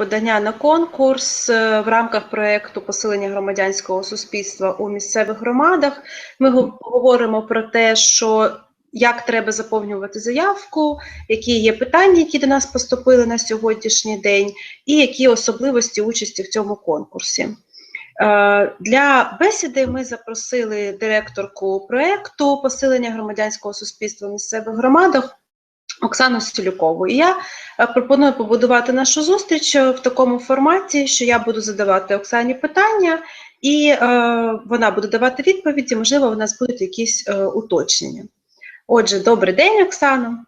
подання на конкурс е, в рамках проєкту посилення громадянського суспільства у місцевих громадах. Ми говоримо про те, що як треба заповнювати заявку, які є питання, які до нас поступили на сьогоднішній день, і які особливості участі в цьому конкурсі. Е, Для бесіди ми запросили директорку проєкту посилення громадянського суспільства в місцевих громадах Оксану Стілюкову. І я е, пропоную побудувати нашу зустріч е, в такому форматі, що я буду задавати Оксані питання, і е, вона буде давати відповіді. Можливо, у нас будуть якісь е, уточнення. Отже, добрий день, Оксано.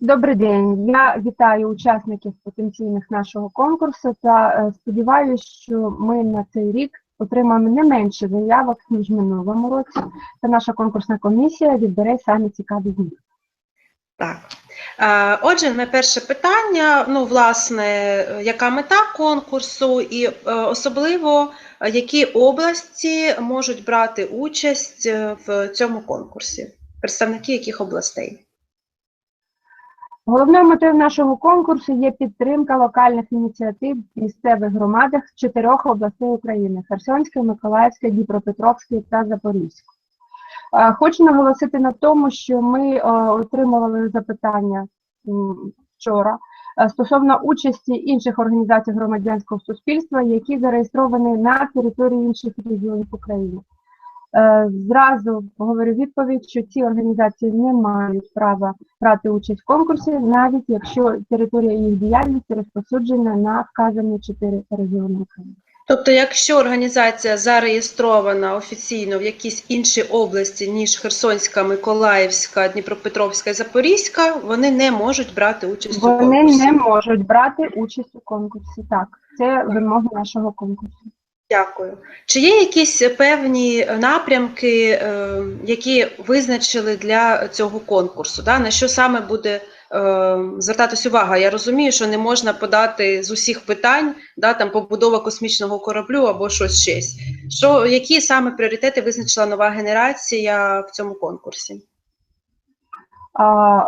Добрий день. Я вітаю учасників потенційних нашого конкурсу та е, сподіваюся, що ми на цей рік отримаємо не менше заявок, ніж в минулому році, та наша конкурсна комісія відбере самі цікаві з них. Так. Е, Отже, моє перше питання: ну, власне, яка мета конкурсу, і е, особливо які області можуть брати участь е, в цьому конкурсі? Представники яких областей? Головною метою нашого конкурсу є підтримка локальних ініціатив місцевих громадах чотирьох областей України: Херсонської, Миколаївської, Дніпропетровської та Запорізької. Е, Хочу наголосити на тому, що ми е, отримували запитання вчора е, стосовно участі інших організацій громадянського суспільства, які зареєстровані на території інших регіонів України. Зразу говорю відповідь, що ці організації не мають права брати участь в конкурсі, навіть якщо територія їх діяльності розпосуджена на вказані чотири регіони України. Тобто, якщо організація зареєстрована офіційно в якійсь іншій області, ніж Херсонська, Миколаївська, Дніпропетровська і Запорізька, вони не можуть брати участь у Вони не можуть брати участь у конкурсі. Так, це вимоги нашого конкурсу. Дякую. Чи є якісь певні напрямки, е, які визначили для цього конкурсу? Да? На що саме буде звертатись увага? Я розумію, що не можна подати з усіх питань, да, там побудова космічного кораблю або щось щось. Що, які саме пріоритети визначила нова генерація в цьому конкурсі?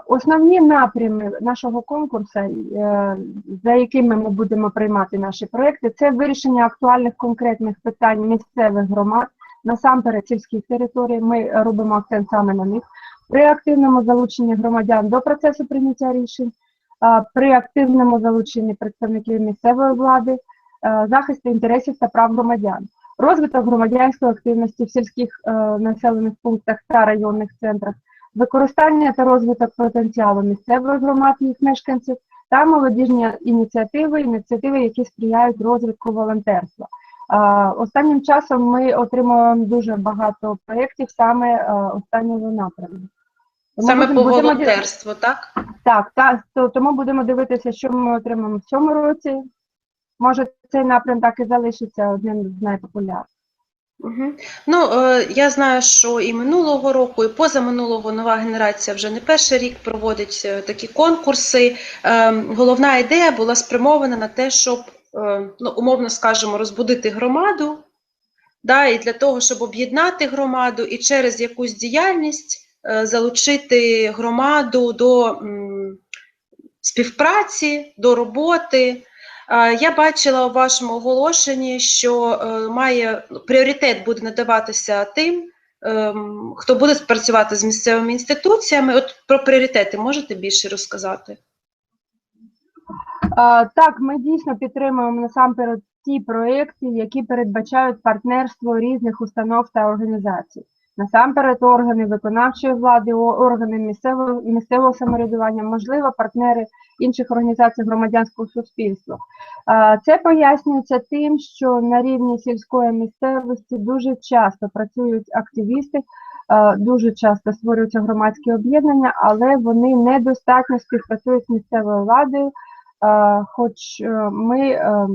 Основні напрями нашого конкурсу, е, за якими ми будемо приймати наші проекти, це вирішення актуальних конкретних питань місцевих громад, насамперед сільських територій. Ми робимо акцент саме на них. При активному залученні громадян до процесу прийняття рішень, при активному залученні представників місцевої влади, захисту інтересів та прав громадян, розвиток громадянської активності в сільських е, населених пунктах та районних центрах використання та розвиток потенціалу місцевих громад їх мешканців та молодіжні ініціативи, ініціативи, які сприяють розвитку волонтерства. Останнім часом ми отримуємо дуже багато проєктів саме е, останнього напрямку. Тому Саме по волонтерству, так? Так, так, то- тому будемо дивитися, що ми отримаємо в цьому році. Може, цей напрям так і залишиться одним з найпопулярніших. Угу. Ну, е, я знаю, що і минулого року, і позаминулого нова генерація вже не перший рік проводить е, такі конкурси. Е, головна ідея була спрямована на те, щоб, е, ну, умовно скажемо, розбудити громаду, да, і для того, щоб об'єднати громаду і через якусь діяльність залучити громаду до співпраці, до роботи. Е, Я бачила у вашому оголошенні, що е, має пріоритет буде надаватися тим, хто буде працювати з місцевими інституціями. От про пріоритети можете більше розказати? Так, ми дійсно підтримуємо насамперед ті проекти, які передбачають партнерство різних установ та організацій. Насамперед, органи виконавчої влади, органи місцевого, місцевого самоврядування, можливо, партнери інших організацій громадянського суспільства. Це пояснюється тим, що на рівні сільської місцевості дуже часто працюють активісти, дуже часто створюються громадські об'єднання, але вони недостатньо співпрацюють з місцевою владою. Хоч е, ми е,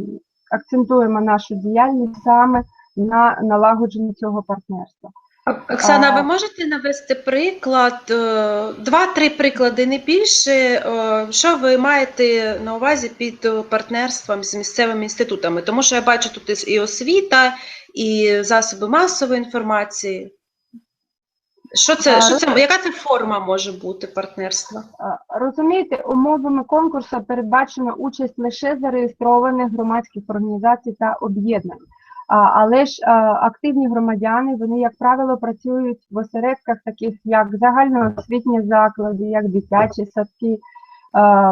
акцентуємо нашу діяльність саме на налагодженні цього партнерства. Ок- Оксана, А- ви можете навести приклад, е, два-три приклади, не більше, е, що ви маєте на увазі під партнерством з місцевими інститутами? Тому що я бачу тут і освіта, і засоби масової інформації. Що це, що це, яка це форма може бути партнерства? Розумієте, умовами конкурсу передбачена участь лише зареєстрованих громадських організацій та об'єднань. Але ж активні громадяни, вони, як правило, працюють в осередках, таких як загальноосвітні заклади, як дитячі садки,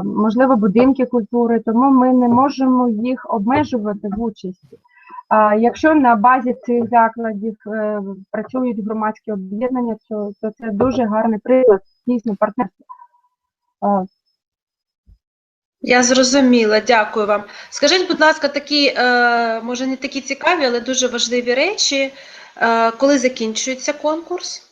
можливо, будинки культури, тому ми не можемо їх обмежувати в участі. Якщо на базі цих закладів е, працюють громадські об'єднання, то, то це дуже гарний приклад дійсно партнерства. Я зрозуміла, дякую вам. Скажіть, будь ласка, такі, е, може, не такі цікаві, але дуже важливі речі. Е, коли закінчується конкурс?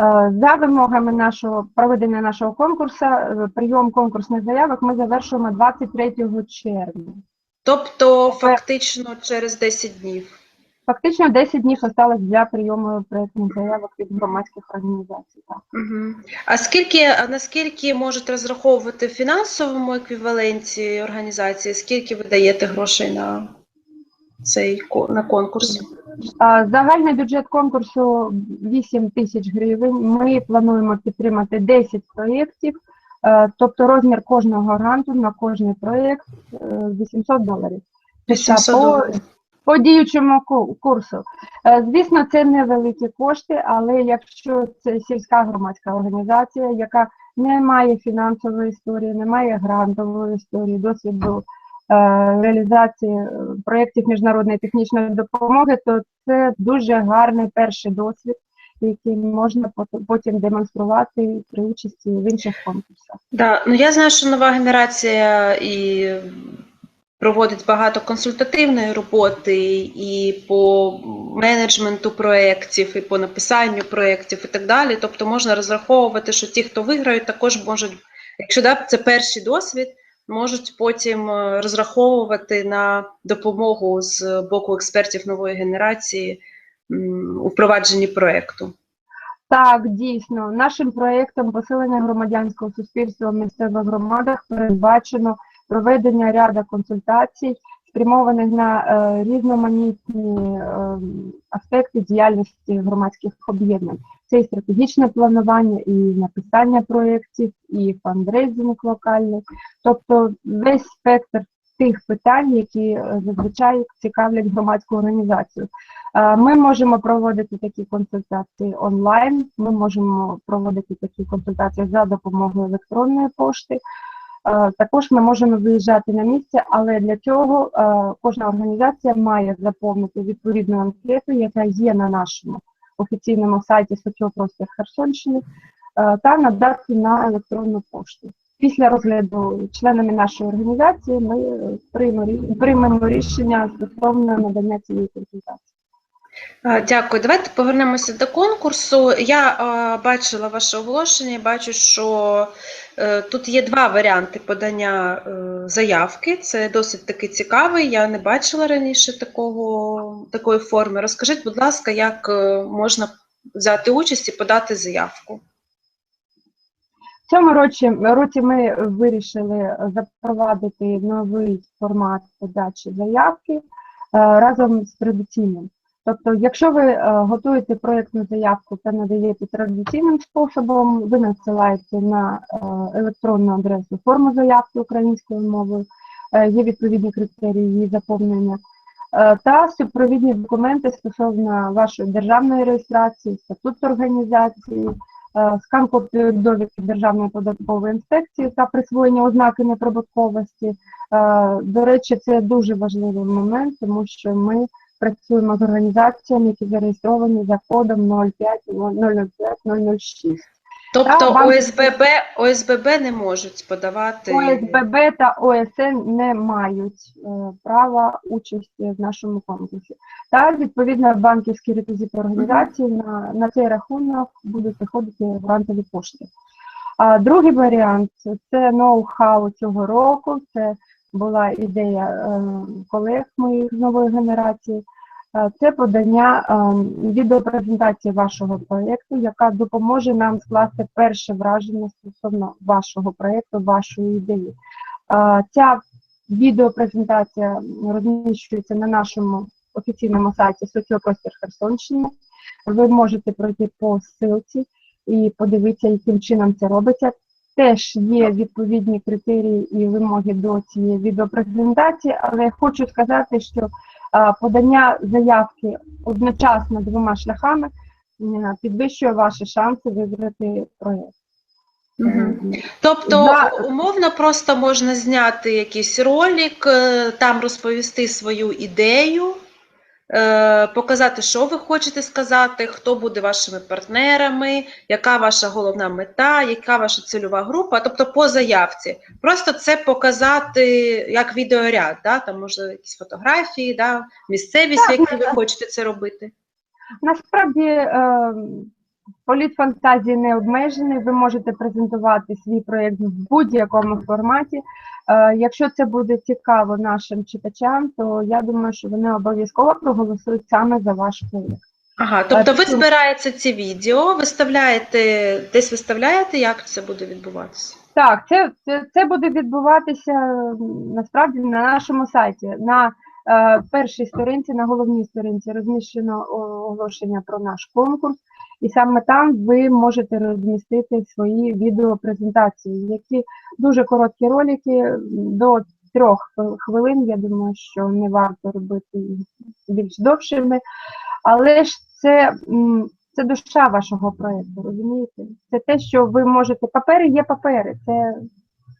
Е, За вимогами нашого проведення нашого конкурсу, прийом конкурсних заявок ми завершуємо 23 червня. Тобто, фактично через 10 днів. Фактично 10 днів осталось для прийому проєктних заявок від громадських організацій. Так. Угу. А скільки, а наскільки можете розраховувати в фінансовому еквіваленті організації? Скільки ви даєте грошей на цей на конкурс? Загальний бюджет конкурсу 8 тисяч гривень. Ми плануємо підтримати 10 проєктів, е, тобто розмір кожного гранту на кожний проєкт е, 800 доларів. 800 доларів. По діючому курсу. Е, Звісно, це невеликі кошти, але якщо це сільська громадська організація, яка не має фінансової історії, не має грантової історії, досвіду е, реалізації е, проєктів міжнародної технічної допомоги, то це дуже гарний перший досвід, який можна пот- потім демонструвати при участі в інших конкурсах. Да, ну я знаю, що нова генерація і проводить багато консультативної роботи і по менеджменту проєктів, і по написанню проєктів, і так далі. Тобто можна розраховувати, що ті, хто виграють, також можуть, якщо да, це перший досвід, можуть потім е, розраховувати на допомогу з боку експертів нової генерації у впровадженні проєкту. Так, дійсно, нашим проєктом посилення громадянського суспільства в місцевих громадах передбачено проведення ряду консультацій, спрямованих на е, різноманітні е, аспекти діяльності громадських об'єднань. Це і стратегічне планування, і написання проєктів, і фандрейзинг локальний, тобто весь спектр тих питань, які е, зазвичай цікавлять громадську організацію. Ми можемо проводити такі консультації онлайн. Ми можемо проводити такі консультації за допомогою електронної пошти. Е, Також ми можемо виїжджати на місце, але для цього е, кожна організація має заповнити відповідну анкету, яка є на нашому офіційному сайті Соціопростір Херсонщини, е, та надати на електронну пошту. Після розгляду членами нашої організації ми приймемо рішення стосовно надання цієї консультації. Дякую. Давайте повернемося до конкурсу. Я бачила ваше оголошення, і бачу, що е, тут є два варіанти подання е, заявки. Це досить таки цікавий. Я не бачила раніше такого, такої форми. Розкажіть, будь ласка, як е, можна взяти участь і подати заявку? В цьому році, році ми вирішили запровадити новий формат подачі заявки разом з традиційним. Тобто, якщо ви е, готуєте проєктну заявку та надаєте традиційним способом, ви надсилаєте на е, електронну адресу форму заявки українською мовою, е, є відповідні критерії її заповнення, та супровідні документи стосовно вашої державної реєстрації, статут організації, скан копію довідки Державної податкової інспекції та присвоєння ознаки неприбутковості. До речі, це дуже важливий момент, тому що ми працюємо з організаціями, які зареєстровані за кодом 05005 Тобто Так, ОСББ, ОСББ не можуть подавати. ОСББ та ОСН не мають е, права участі в нашому конкурсі. Та відповідно банківські реквізити організації на, на цей рахунок будуть приходити грантові кошти. А другий варіант це ноу-хау цього року. Це була ідея е, колег моїх з нової генерації. Е, Це подання е, відеопрезентації вашого проєкту, яка допоможе нам скласти перше враження стосовно вашого проєкту, вашої ідеї. Ця відеопрезентація розміщується на нашому офіційному сайті Соціопростір Херсонщини. ви можете пройти по ссылці і подивитися, яким чином це робиться. Теж є відповідні критерії і вимоги до цієї відеопрезентації, але хочу сказати, що подання заявки одночасно двома шляхами е, підвищує ваші шанси виграти проєкт. Мгм. Тобто, За- умовно, просто можна зняти якийсь ролик, е, там розповісти свою ідею, е, показати, що ви хочете сказати, хто буде вашими партнерами, яка ваша головна мета, яка ваша цільова група, тобто по заявці. Просто це показати як відеоряд, да? там може якісь фотографії, да? місцевість, в якій ви хочете це робити. Насправді е, політ фантазії не обмежений. Ви можете презентувати свій проєкт в будь-якому форматі. Е, якщо це буде цікаво нашим читачам, то я думаю, що вони обов'язково проголосують саме за ваш проєкт. Ага, тобто ви збираєте ці відео, виставляєте, десь виставляєте, як це буде відбуватися? Так, це, це, це буде відбуватися насправді на нашому сайті. На е, першій сторінці, на головній сторінці розміщено оголошення про наш конкурс, і саме там ви можете розмістити свої відеопрезентації, які дуже короткі ролики до трьох хвилин. Я думаю, що не варто робити більш довшими, але ж це. це душа вашого проєкту, розумієте? Це те, що ви можете. Папери є папери, це,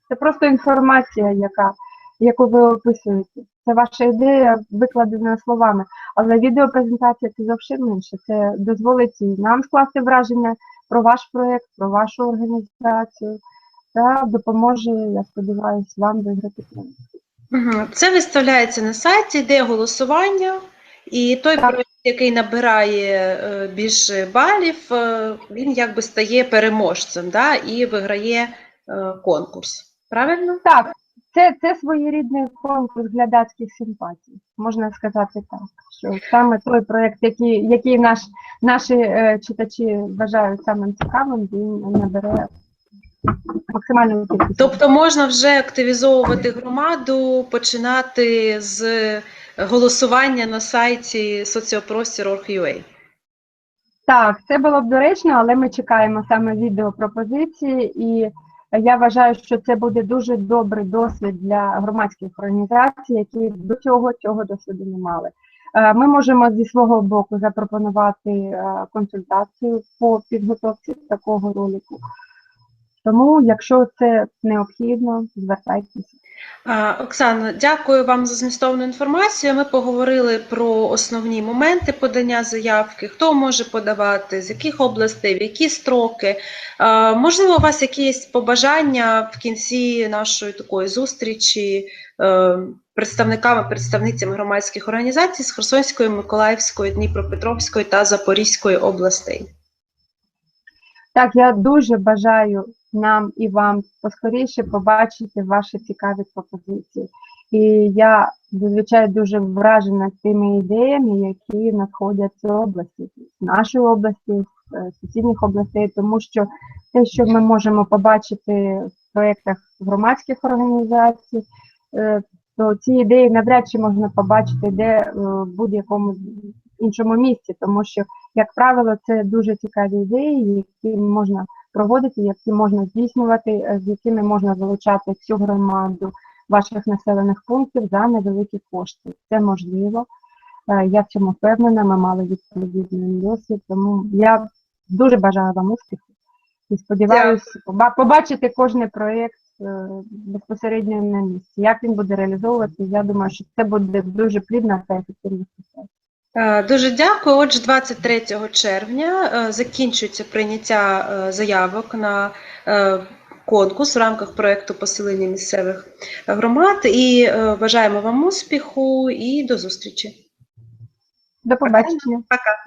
це просто інформація, яка, яку ви описуєте. Це ваша ідея викладена словами. Але відеопрезентація це зовсім інше. Це дозволить і нам скласти враження про ваш проєкт, про вашу організацію та допоможе, я сподіваюся, вам виграти проєкт. Це виставляється на сайті, йде голосування, і той Так. проєкт, який набирає е, більше балів, е, він якби стає переможцем да, і виграє е, конкурс. Правильно? Так, це, це своєрідний конкурс глядацьких симпатій, можна сказати так. Що саме той проєкт, який, який наш, наші е, читачі вважають самим цікавим, він набере максимальну кількість. Тобто можна вже активізовувати громаду, починати з голосування на сайті соціопростір.org.ua. Так, це було б доречно, але ми чекаємо саме відеопропозиції, і я вважаю, що це буде дуже добрий досвід для громадських організацій, які до цього цього досвіду не мали. Е, Ми можемо зі свого боку запропонувати е, консультацію по підготовці такого ролику. Тому, якщо це необхідно, звертайтеся. А, Оксано, дякую вам за змістовну інформацію. Ми поговорили про основні моменти подання заявки, хто може подавати, з яких областей, в які строки. Можливо, у вас якісь побажання в кінці нашої такої зустрічі е, представниками, представницями громадських організацій з Херсонської, Миколаївської, Дніпропетровської та Запорізької областей. Так, я дуже бажаю нам і вам поскоріше побачити ваші цікаві пропозиції. І я зазвичай дуже вражена тими ідеями, які надходять з області, з нашої області, з е, сусідніх областей, тому що те, що ми можемо побачити в проєктах громадських організацій, е, то ці ідеї навряд чи можна побачити де е, в будь-якому іншому місці, тому що як правило, це дуже цікаві ідеї, які можна проводити, які можна здійснювати, е, з якими можна залучати всю громаду ваших населених пунктів за невеликі кошти. Це можливо. Е, Я в цьому впевнена, ми мали відповідний досвід, тому я дуже бажаю вам успіху і сподіваюся побачити кожний проєкт е, безпосередньо на місці. Як він буде реалізовуватися, я думаю, що це буде дуже плідна та ефективна співпраця. Е, Дуже дякую. Отже, 23 червня е, закінчується прийняття е, заявок на конкурс в рамках проєкту посилення місцевих громад. І бажаємо вам успіху і до зустрічі. До побачення. Пока.